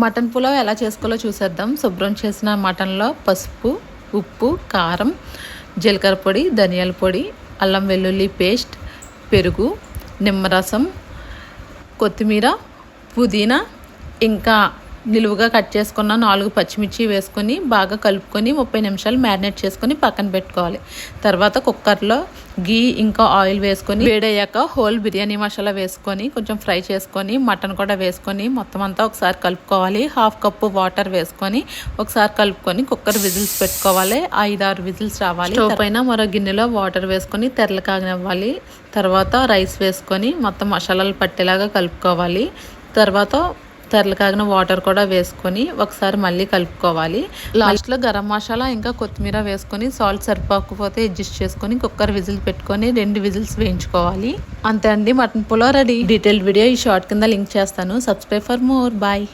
Mutton pulao ఎలా చేసుకోవాలో చూసేద్దాం. శుభ్రం చేసిన మటన్లో పసుపు ఉప్పు కారం జీలకర్ర పొడి ధనియాల పొడి అల్లం వెల్లుల్లి పేస్ట్ పెరుగు నిమ్మరసం కొత్తిమీర పుదీనా ఇంకా నిలువుగా కట్ చేసుకున్న నాలుగు పచ్చిమిర్చి వేసుకొని బాగా కలుపుకొని ముప్పై నిమిషాలు మ్యారినేట్ చేసుకొని పక్కన పెట్టుకోవాలి. తర్వాత కుక్కర్లో గీ ఇంకా ఆయిల్ వేసుకొని వేడయ్యాక హోల్ బిర్యానీ మసాలా వేసుకొని కొంచెం ఫ్రై చేసుకొని మటన్ కూడా వేసుకొని మొత్తం అంతా ఒకసారి కలుపుకోవాలి. హాఫ్ కప్పు వాటర్ వేసుకొని ఒకసారి కలుపుకొని కుక్కర్ విజిల్స్ పెట్టుకోవాలి. ఐదు ఆరు విజిల్స్ రావాలి. స్టవ్ పైన మరో గిన్నెలో వాటర్ వేసుకొని తెరలు కాగనివ్వాలి తర్వాత రైస్ వేసుకొని మొత్తం మసాలాలు పట్టేలాగా కలుపుకోవాలి. తర్వాత తరలికాగిన వాటర్ కూడా వేసుకొని ఒకసారి మళ్ళీ కలుపుకోవాలి. లాస్ట్లో గరం మసాలా ఇంకా కొత్తిమీర వేసుకొని సాల్ట్ సరిపోకపోతే అడ్జస్ట్ చేసుకొని కుక్కర్ విజిల్ పెట్టుకొని రెండు విజిల్స్ వేయించుకోవాలి. అంతే అండి mutton pulao ready. Detail video ఈ షార్ట్ కింద లింక్ చేస్తాను. Subscribe for more bye